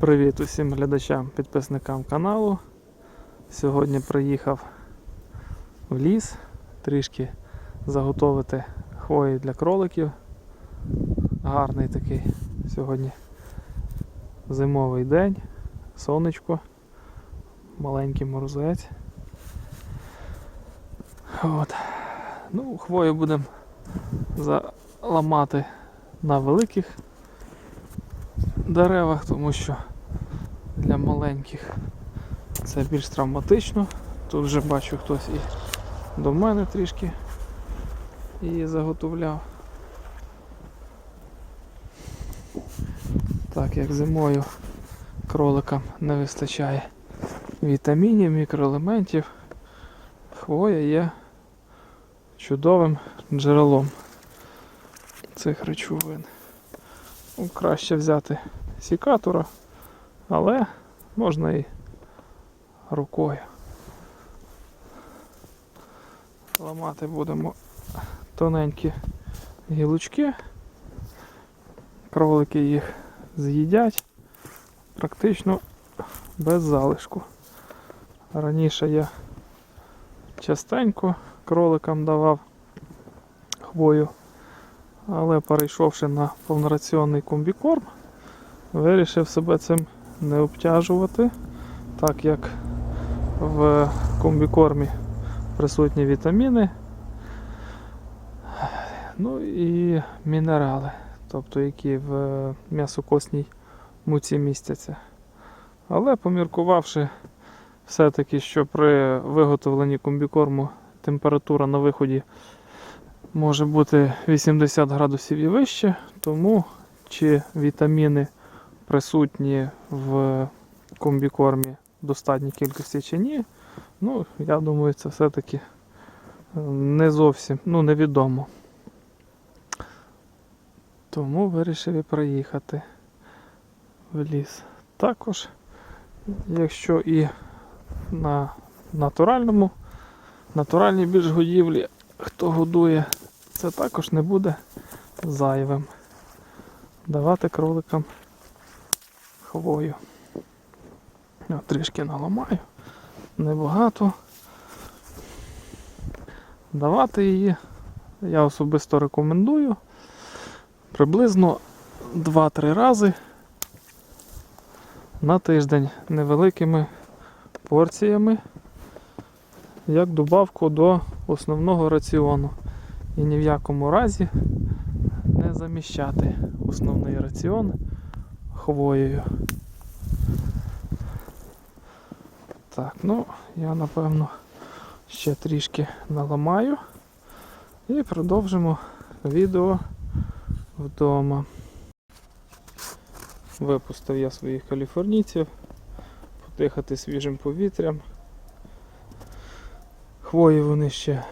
Привіт усім глядачам, підписникам каналу. Сьогодні приїхав в ліс трішки заготовити хвої для кроликів. Гарний такий сьогодні зимовий день, сонечко, маленький морозець. От. Ну, хвою будемо заламати на великих деревах, тому що для маленьких це більш травматично. Тут вже бачу хтось і до мене трішки її заготовляв. Так як зимою кроликам не вистачає вітамінів, мікроелементів, хвоя є чудовим джерелом цих речовин. Ну, краще взяти сікатора, але можна і рукою. Ламати будемо тоненькі гілочки. Кролики їх з'їдять практично без залишку. Раніше я частенько кроликам давав хвою, але перейшовши на повнораціонний комбікорм, вирішив себе цим не обтяжувати, так як в комбікормі присутні вітаміни, ну і мінерали, тобто які в м'ясокосній муці містяться. Але поміркувавши все-таки, що при виготовленні комбікорму температура на виході може бути 80 градусів і вище, тому чи вітаміни присутні в комбікормі в достатній кількості чи ні, ну, я думаю, це все-таки е, не зовсім ну, невідомо. Тому вирішив і приїхати в ліс. Також, якщо і на натуральному, натуральній більш хто годує, це також не буде зайвим. Давати кроликам хвою. Я трішки наламаю, небагато. Давати її я особисто рекомендую приблизно 2-3 рази на тиждень невеликими порціями, як добавку до основного раціону. І ні в якому разі не заміщати основний раціон хвоєю. Так, ну я напевно ще трішки наламаю і продовжимо відео вдома. Випустив я своїх каліфорнійців подихати свіжим повітрям. Хвої вони ще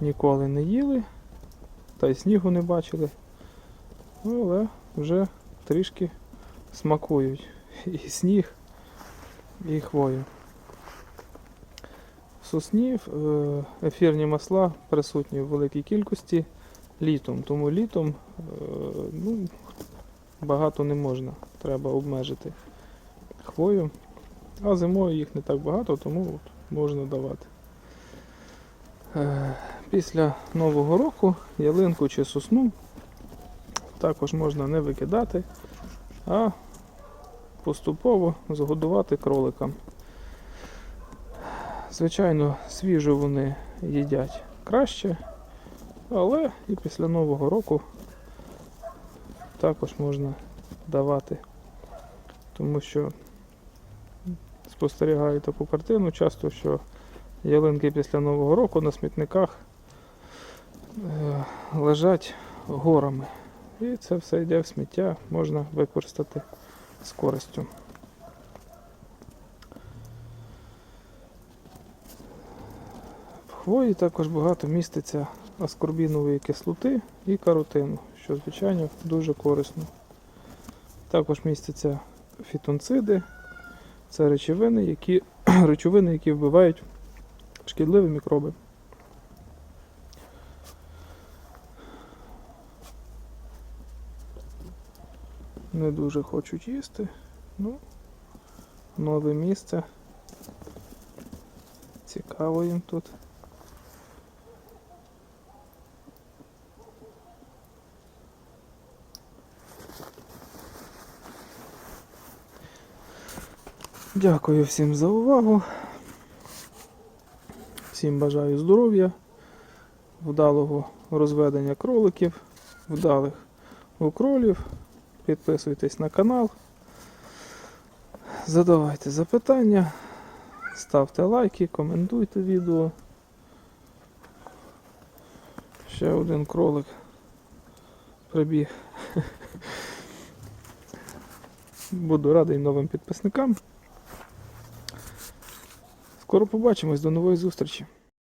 ніколи не їли, та й снігу не бачили, Ну, але вже трішки смакують і сніг, і хвою. В сосні е, ефірні масла присутні в великій кількості літом, тому літом е, ну, багато не можна, треба обмежити хвою. А зимою їх не так багато, тому от можна давати. Після Нового року ялинку чи сосну також можна не викидати, а поступово згодувати кроликам. Звичайно, свіжо вони їдять краще, але і після Нового року також можна давати, тому що спостерігаю таку картину часто, що ялинки після Нового року на смітниках лежать горами. І це все йде в сміття, можна використати з користю. В хвої також багато міститься аскорбінової кислоти і каротину, що, звичайно, дуже корисно. Також містяться фітонциди, це речовини, які, речовини, які вбивають шкідливі мікроби. Не дуже хочуть їсти, Ну, нове місце. Цікаво їм тут. Дякую всім за увагу. Всім бажаю здоров'я, вдалого розведення кроликів, вдалих укролів. Підписуйтесь на канал. Задавайте запитання, ставте лайки, коментуйте відео. Ще один кролик прибіг. Буду радий новим підписникам. Скоро побачимось, до нової зустрічі.